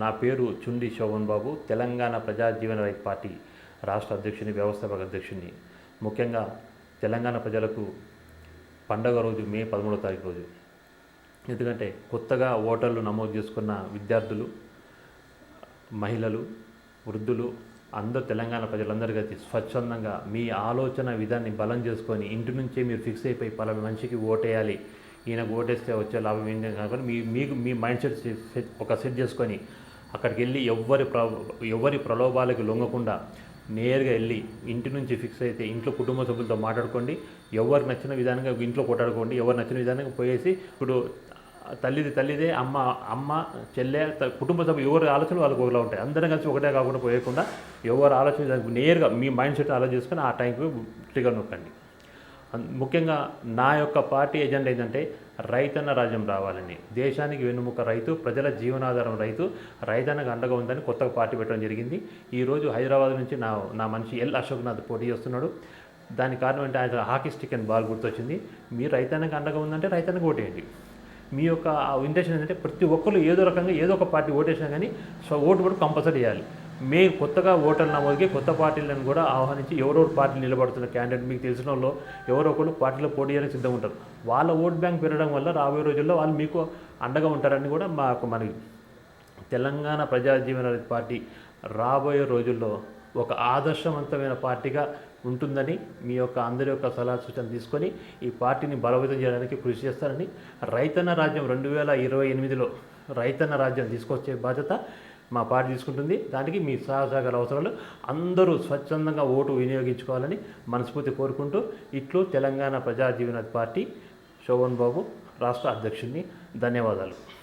నా పేరు చుండి శోభన్ బాబు. తెలంగాణ ప్రజాజీవన రైతు పార్టీ రాష్ట్ర అధ్యక్షుని వ్యవస్థాపక అధ్యక్షుని. ముఖ్యంగా తెలంగాణ ప్రజలకు పండగ రోజు మే పదమూడో తారీఖు రోజు. ఎందుకంటే కొత్తగా ఓటర్లు నమోదు చేసుకున్న విద్యార్థులు మహిళలు వృద్ధులు అందరు తెలంగాణ ప్రజలందరూ కలిసి స్వచ్ఛందంగా మీ ఆలోచన విధాన్ని బలం చేసుకొని ఇంటి నుంచే మీరు ఫిక్స్ అయిపోయి పలానా మనిషికి ఓటేయాలి. ఈయనకు ఓటేస్తే వచ్చే లాభం ఏంటి కాకుండా మీ మీకు మీ మైండ్ సెట్ సెట్ ఒక సెట్ చేసుకొని అక్కడికి వెళ్ళి ఎవ్వరి ప్ర ఎవరి ప్రలోభాలకు లొంగకుండా నేరుగా వెళ్ళి ఇంటి నుంచి ఫిక్స్ అయితే ఇంట్లో కుటుంబ సభ్యులతో మాట్లాడుకోండి. ఎవరికి నచ్చిన విధానంగా ఇంట్లో కొట్టాడుకోండి ఎవరు నచ్చిన విధానంగా పోయేసి ఇప్పుడు తల్లిది తల్లిదే అమ్మ అమ్మ చెల్లె కుటుంబ సభ్యులు ఎవరి ఆలోచనలు వాళ్ళకి ఒకలా ఉంటాయి. అందరం కలిసి ఒకటే కాకుండా పోయకుండా ఎవరు ఆలోచన నేరుగా మీ మైండ్ సెట్ ఆలోచించుకొని ఆ టైంకి ట్రిగర్ నొక్కండి. ముఖ్యంగా నా యొక్క పార్టీ ఎజెండా ఏంటంటే రైతన్న రాజ్యం రావాలని. దేశానికి వెన్నుముక రైతు ప్రజల జీవనాధారం రైతు రైతన్నకు అండగా ఉందని కొత్తగా పార్టీ పెట్టడం జరిగింది. ఈరోజు హైదరాబాద్ నుంచి నా నా మనిషి ఎల్ అశోక్నాథ్ పోటీ చేస్తున్నాడు. దానికి కారణం ఏంటంటే ఆయన హాకీ స్టిక్ అండ్ బాల్ గుర్తొచ్చింది. మీరు రైతన్నకు అండగా ఉందంటే రైతన్నకు ఓటేయండి. మీ యొక్క ఇంటెన్షన్ ఏంటంటే ప్రతి ఒక్కరు ఏదో రకంగా ఏదో ఒక పార్టీ ఓటేసినా కానీ సో ఓటు కూడా కంపల్సరీ చేయాలి. మేము కొత్తగా ఓటర్లు నమోదుకి కొత్త పార్టీలను కూడా ఆహ్వానించి ఎవరెవరు పార్టీలు నిలబడుతున్న క్యాండిడేట్ మీకు తెలిసిన వాళ్ళు ఎవరో ఒకరు పార్టీలో పోటీ చేయడానికి సిద్ధంగా ఉంటారు. వాళ్ళ ఓట్ బ్యాంక్ పెరగడం వల్ల రాబోయే రోజుల్లో వాళ్ళు మీకు అండగా ఉంటారని కూడా మాకు మనకి తెలంగాణ ప్రజాజీవన పార్టీ రాబోయే రోజుల్లో ఒక ఆదర్శవంతమైన పార్టీగా ఉంటుందని మీ యొక్క అందరి యొక్క సలహా సూచన తీసుకొని ఈ పార్టీని బలోపేతం చేయడానికి కృషి చేస్తారని రైతన్న రాజ్యం రెండు వేల ఇరవై ఎనిమిదిలో రైతన్న రాజ్యం తీసుకొచ్చే బాధ్యత మా పార్టీ తీసుకుంటుంది. దానికి మీ సహసహకార అవసరాలు అందరూ స్వచ్ఛందంగా ఓటు వినియోగించుకోవాలని మనస్ఫూర్తి కోరుకుంటూ ఇట్లు తెలంగాణ ప్రజా జీవన పార్టీ శోభన్ బాబు రాష్ట్ర అధ్యక్షుడిని ధన్యవాదాలు.